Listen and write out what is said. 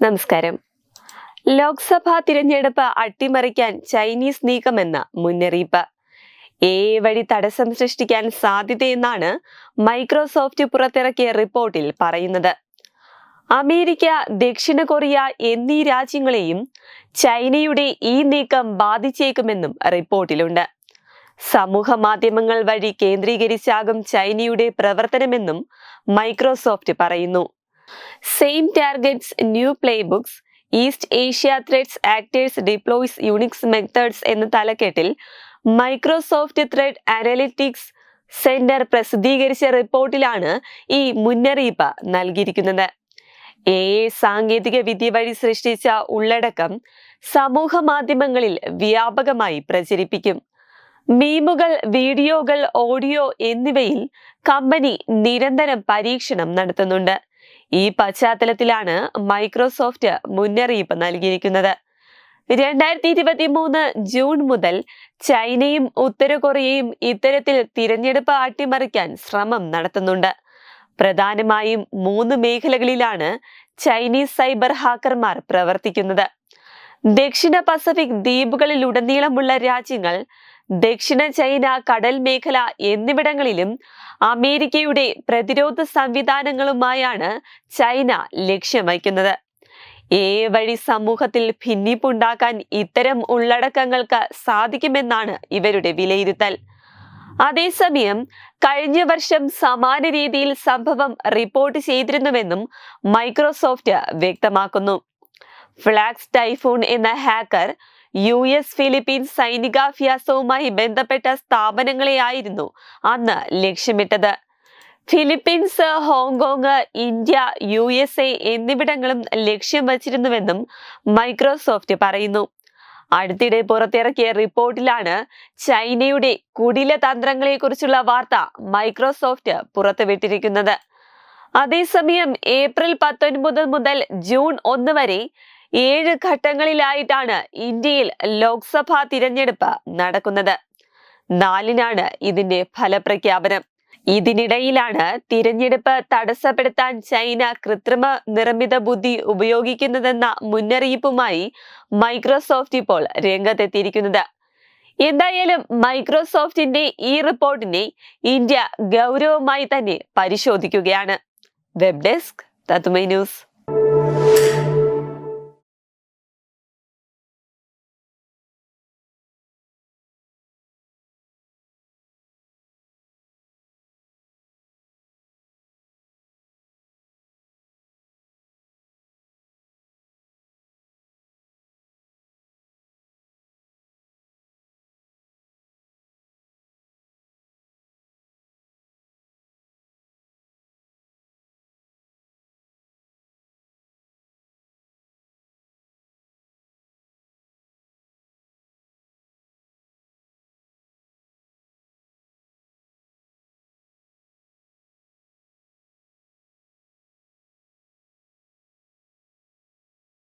നമസ്കാരം. ലോക്സഭാ തിരഞ്ഞെടുപ്പ് അട്ടിമറിക്കാൻ ചൈനീസ് നീക്കമെന്ന് മുന്നറിയിപ്പ്. എ വഴി തടസ്സം സൃഷ്ടിക്കാൻ സാധ്യതയെന്നാണ് മൈക്രോസോഫ്റ്റ് പുറത്തിറക്കിയ റിപ്പോർട്ടിൽ പറയുന്നത്. അമേരിക്ക ദക്ഷിണ കൊറിയ എന്നീ രാജ്യങ്ങളെയും ചൈനയുടെ ഈ നീക്കം ബാധിച്ചേക്കുമെന്നും റിപ്പോർട്ടിലുണ്ട്. സമൂഹ മാധ്യമങ്ങൾ വഴി കേന്ദ്രീകരിച്ചാകും ചൈനയുടെ പ്രവർത്തനമെന്നും മൈക്രോസോഫ്റ്റ് പറയുന്നു. Same targets new playbooks East Asia threat actors deploys unique methods എന്ന തലക്കെട്ടിൽ മൈക്രോസോഫ്റ്റ് ത്രെഡ് അനലിറ്റിക്സ് സെന്റർ പ്രസിദ്ധീകരിച്ച റിപ്പോർട്ടിലാണ് ഈ മുന്നറിയിപ്പ് നൽകിയിരിക്കുന്നത്. എ സാങ്കേതിക വിദ്യ വഴി സൃഷ്ടിച്ച ഉള്ളടക്കം സമൂഹ മാധ്യമങ്ങളിൽ വ്യാപകമായി പ്രചരിപ്പിക്കും. മീമുകൾ വീഡിയോകൾ ഓഡിയോ എന്നിവയിൽ കമ്പനി നിരന്തരം പരീക്ഷണം നടത്തുന്നുണ്ട്. ഈ പശ്ചാത്തലത്തിലാണ് മൈക്രോസോഫ്റ്റ് മുന്നറിയിപ്പ് നൽകിയിരിക്കുന്നത്. രണ്ടായിരത്തി ഇരുപത്തി മൂന്ന് ജൂൺ മുതൽ ചൈനയും ഉത്തര കൊറിയയും ഇത്തരത്തിൽ തിരഞ്ഞെടുപ്പ് അട്ടിമറിക്കാൻ ശ്രമം നടത്തുന്നുണ്ട്. പ്രധാനമായും മൂന്ന് മേഖലകളിലാണ് ചൈനീസ് സൈബർ ഹാക്കർമാർ പ്രവർത്തിക്കുന്നത്. ദക്ഷിണ പസഫിക് ദ്വീപുകളിലുടനീളമുള്ള രാജ്യങ്ങൾ ദക്ഷിണ ചൈന കടൽ മേഖല എന്നിവിടങ്ങളിലും അമേരിക്കയുടെ പ്രതിരോധ സംവിധാനങ്ങളുമായാണ് ചൈന ലക്ഷ്യം വയ്ക്കുന്നത്. ഏ വഴി സമൂഹത്തിൽ ഭിന്നിപ്പുണ്ടാക്കാൻ ഇത്തരം ഉള്ളടക്കങ്ങൾക്ക് സാധിക്കുമെന്നാണ് ഇവരുടെ വിലയിരുത്തൽ. അതേസമയം കഴിഞ്ഞ വർഷം സമാന രീതിയിൽ സംഭവം റിപ്പോർട്ട് ചെയ്തിരുന്നുവെന്നും മൈക്രോസോഫ്റ്റ് വ്യക്തമാക്കുന്നു. ഫ്ലാക്സ് ടൈഫോൺ എന്ന ഹാക്കർ യു എസ് ഫിലിപ്പീൻസ് സൈനികാഭ്യാസവുമായി ബന്ധപ്പെട്ട സ്ഥാപനങ്ങളെയായിരുന്നു അന്ന് ലക്ഷ്യമിട്ടത്. Philippines Hong Kong India U S A എന്നിവിടങ്ങളും ലക്ഷ്യം വച്ചിരുന്നുവെന്നും മൈക്രോസോഫ്റ്റ് പറയുന്നു. അടുത്തിടെ പുറത്തിറക്കിയ റിപ്പോർട്ടിലാണ് ചൈനയുടെ കുടില തന്ത്രങ്ങളെക്കുറിച്ചുള്ള വാർത്ത മൈക്രോസോഫ്റ്റ് പുറത്തുവിട്ടിരിക്കുന്നത്. അതേസമയം ഏപ്രിൽ പത്തൊൻപത് മുതൽ ജൂൺ ഒന്ന് വരെ ഏഴ് ഘട്ടങ്ങളിലായിട്ടാണ് ഇന്ത്യയിൽ ലോക്സഭാ തിരഞ്ഞെടുപ്പ് നടക്കുന്നത്. നാലിനാണ് ഇതിന്റെ ഫലപ്രഖ്യാപനം. ഇതിനിടയിലാണ് തിരഞ്ഞെടുപ്പ് തടസ്സപ്പെടുത്താൻ ചൈന കൃത്രിമ നിർമ്മിത ബുദ്ധി ഉപയോഗിക്കുന്നതെന്ന മുന്നറിയിപ്പുമായി മൈക്രോസോഫ്റ്റ് ഇപ്പോൾ രംഗത്തെത്തിയിരിക്കുന്നത്. എന്തായാലും മൈക്രോസോഫ്റ്റിന്റെ ഈ റിപ്പോർട്ടിനെ ഇന്ത്യ ഗൗരവമായി തന്നെ പരിശോധിക്കുകയാണ്. Web desk news.